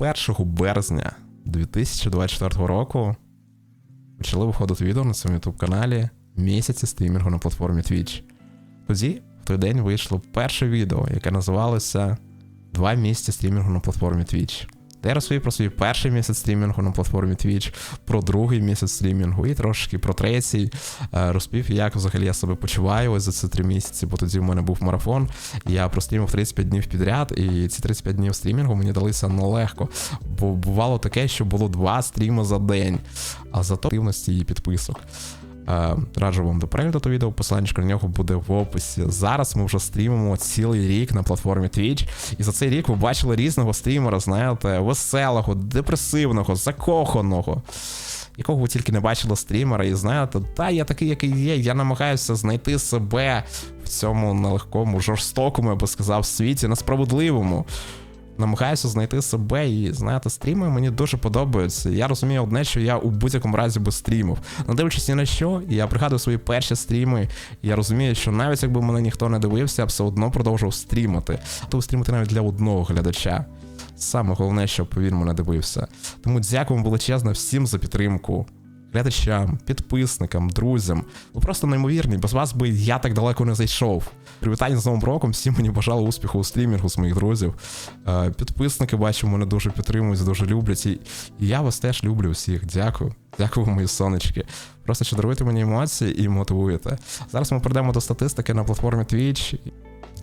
1 березня 2024 року почали виходити відео на своєму youtube каналі місяці стрімінгу на платформі Twitch. Тоді, в той день, вийшло перше відео, яке називалося Два місяці стрімінгу на платформі Twitch. Я розповів про свій перший місяць стрімінгу на платформі Twitch, про другий місяць стрімінгу і трошки про третій. Е, Розповів, як взагалі я себе почуваю ось за ці три місяці, бо тоді в мене був марафон. Я прострімив 35 днів підряд, і ці 35 днів стрімінгу мені далися нелегко. Бо бувало таке, що було два стріми за день, а зато активності і підписок. Е, Раджу вам до перегляду відео, посилання на нього буде в описі. Зараз ми вже стрімимо цілий рік на платформі Twitch, і за цей рік ви бачили різного стрімера, знаєте, веселого, депресивного, закоханого. Якого ви тільки не бачили стрімера, і знаєте, та я такий, який є, я намагаюся знайти себе в цьому нелегкому, жорстокому, я би сказав, світі, несправедливому. Намагаюся знайти себе і знаєте, стріми мені дуже подобаються. Я розумію одне, що я у будь-якому разі би стрімив. Не дивлячись ні на що, я пригадую свої перші стріми, і я розумію, що навіть якби мене ніхто не дивився, я все одно продовжував стрімити. То стрімити навіть для одного глядача. Саме головне, щоб він мене дивився. Тому дякую величезно всім за підтримку. Глядачам, підписникам, друзям. Ви просто неймовірні, без вас би я так далеко не зайшов. Привітання з Новим роком, всім мені бажали успіху у стрімінгу з моїх друзів. Е, Підписники бачу, мене дуже підтримують, дуже люблять. І, я вас теж люблю всіх. Дякую. Дякую, мої сонечки. Просто що даруєте мені емоції і мотивуєте. Зараз ми перейдемо до статистики на платформі Twitch.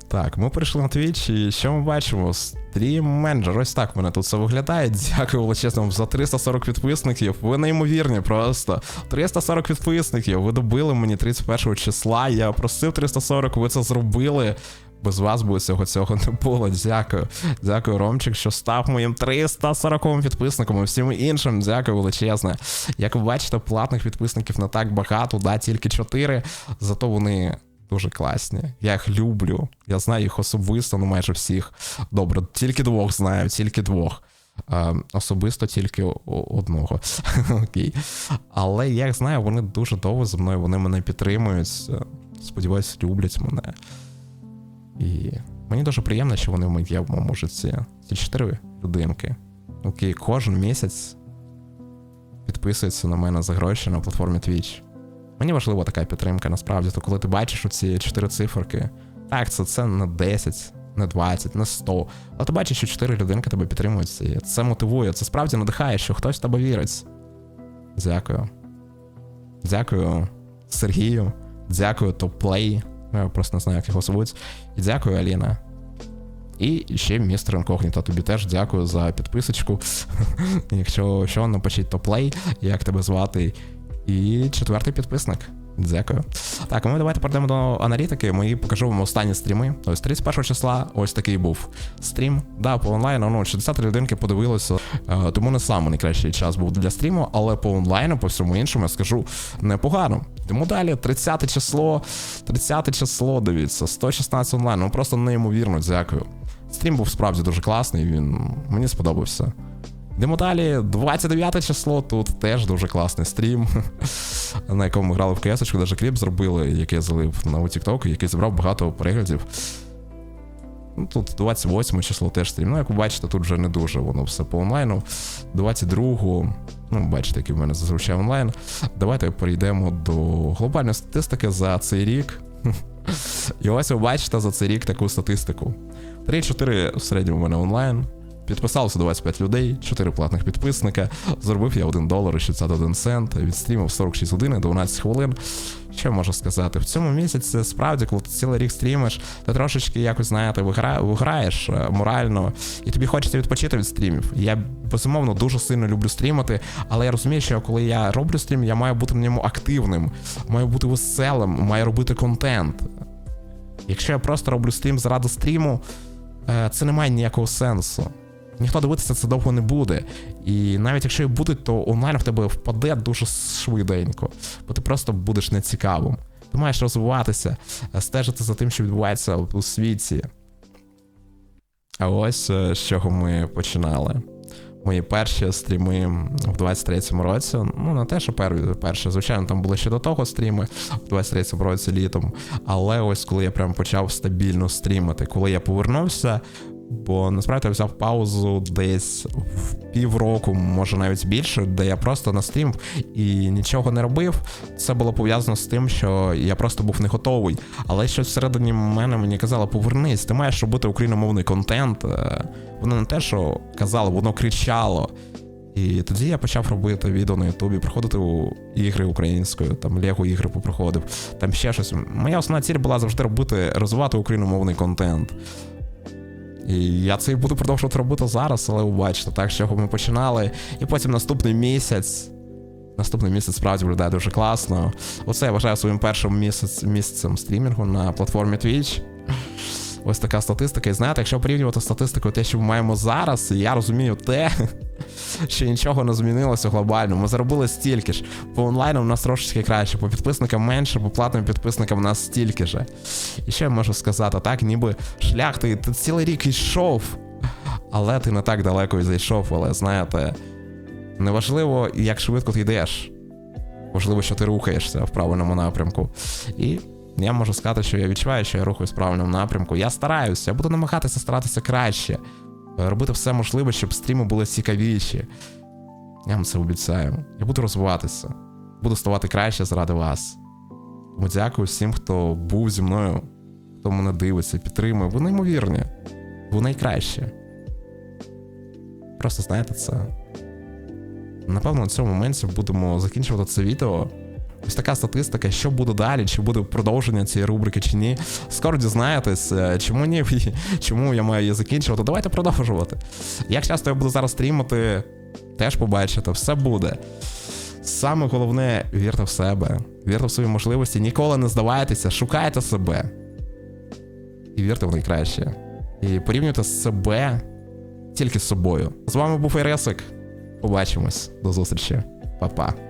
Так, ми перейшли на Twitch, і що ми бачимо? Стрім менеджер. Ось так мене тут все виглядає. Дякую величезно за 340 підписників. Ви неймовірні просто. 340 підписників. Ви добили мені 31 числа. Я просив 340, ви це зробили. Без вас би цього цього не було. Дякую. Дякую, Ромчик, що став моїм 340 підписником і всім іншим. Дякую величезне. Як ви бачите, платних підписників не так багато, да, тільки 4. Зато вони дуже класні. Я їх люблю. Я знаю їх особисто, ну майже всіх. Добре, тільки двох знаю, тільки двох. Е, особисто тільки одного. Окей. Але я їх знаю, вони дуже довго зі мною, вони мене підтримують. е, Сподіваюсь, люблять мене. І мені дуже приємно, що вони в моєму житті. Ці чотири людинки. Окей, кожен місяць підписуються на мене за гроші на платформі Twitch. Мені важлива така підтримка, насправді, то коли ти бачиш оці чотири циферки, так, це, це не 10, не 20, не 100. Але ти бачиш, що чотири людинки тебе підтримують, і це мотивує, це справді надихає, що хтось в тебе вірить. Дякую. Дякую Сергію. Дякую Топлей. Я просто не знаю, як його звуть. І дякую, Аліна. І ще містер Інкогніто, тобі теж дякую за підписочку. Якщо що, напишіть топлей, як тебе звати. І четвертий підписник. Дякую. Так, ми давайте перейдемо до аналітики. Ми покажу вам останні стріми. Ось 31 числа, ось такий був стрім. Да, по онлайну, ну, 60 людинки подивилися. Е, тому не саме найкращий час був для стріму, але по онлайну, по всьому іншому, я скажу непогано. Йдемо далі, 30 число, 30 число, дивіться, 116 онлайн. Ну просто неймовірно, дякую. Стрім був справді дуже класний, він мені сподобався. Йдемо далі, 29 число, тут теж дуже класний стрім, на якому ми грали в КС, навіть кліп зробили, який я залив на TikTok, який зібрав багато переглядів. Ну, Тут 28 число теж стрім. Ну, як ви бачите, тут вже не дуже воно все по онлайну. 22-го, ну, бачите, який в мене зазвичай онлайн. Давайте перейдемо до глобальної статистики за цей рік. І ось ви бачите за цей рік таку статистику. 3-4 в середньому в мене онлайн. Підписалося 25 людей, 4 платних підписника. Зробив я 1 долар і 61 цент. Відстрімив 46 годин і 12 хвилин. Що можу сказати? В цьому місяці справді, коли ти цілий рік стрімиш, ти трошечки якось знаєте, вигра... виграєш е, морально, і тобі хочеться відпочити від стрімів. Я безумовно дуже сильно люблю стрімити, але я розумію, що коли я роблю стрім, я маю бути в ньому активним, маю бути веселим, маю робити контент. Якщо я просто роблю стрім заради стріму, е, це не має ніякого сенсу. Ніхто дивитися це довго не буде. І навіть якщо і будуть, то онлайн в тебе впаде дуже швиденько, бо ти просто будеш нецікавим. Ти маєш розвиватися, е, стежити за тим, що відбувається у світі. А ось е, з чого ми починали. Мої перші стріми в 23-му році. Ну, не те, що пер- перші, звичайно, там були ще до того стріми в 23-му році літом. Але ось коли я прям почав стабільно стрімити, коли я повернувся Бо насправді я взяв паузу десь в півроку, може навіть більше, де я просто на стрім і нічого не робив. Це було пов'язано з тим, що я просто був не готовий. Але щось всередині мене мені казало, повернись, ти маєш робити україномовний контент. Е, Воно не те, що казало, воно кричало. І тоді я почав робити відео на Ютубі, приходити у ігри українською, там Лего ігри попроходив, там ще щось. Моя основна ціль була завжди робити, розвивати україномовний контент. І я це і буду продовжувати робити зараз, але ви бачите, так, з чого ми починали. І потім наступний місяць. Наступний місяць справді виглядає дуже класно. Оце я вважаю своїм першим місяць, місяцем стрімінгу на платформі Twitch. Ось така статистика. І знаєте, якщо порівнювати статистику, те, що ми маємо зараз, я розумію те, що нічого не змінилося глобально. Ми заробили стільки ж. По онлайну в нас трошечки краще, по підписникам менше, по платним підписникам у нас стільки ж. І що я можу сказати, так, ніби шлях, ти, ти цілий рік йшов, але ти не так далеко і зайшов, але знаєте, неважливо, як швидко ти йдеш. Важливо, що ти рухаєшся в правильному напрямку. І я можу сказати, що я відчуваю, що я рухаюсь в правильному напрямку. Я стараюся, я буду намагатися старатися краще, робити все можливе, щоб стріми були цікавіші. Я вам це обіцяю. Я буду розвиватися, буду ставати краще заради вас. Тому дякую всім, хто був зі мною, хто мене дивиться, підтримує. Ви неймовірні, ви найкращі. Просто знаєте це. Напевно, на цьому моменті будемо закінчувати це відео. Ось така статистика, що буде далі, чи буде продовження цієї рубрики, чи ні. Скоро дізнаєтесь, е, чому ні, чому я маю її закінчувати. Давайте продовжувати. Як часто я буду зараз стрімати, теж побачите, все буде. Саме головне, вірте в себе, вірте в свої можливості, ніколи не здавайтеся, шукайте себе. І вірте в найкраще. І порівнюйте себе тільки з собою. З вами був Іресик. Побачимось. До зустрічі. Па-па.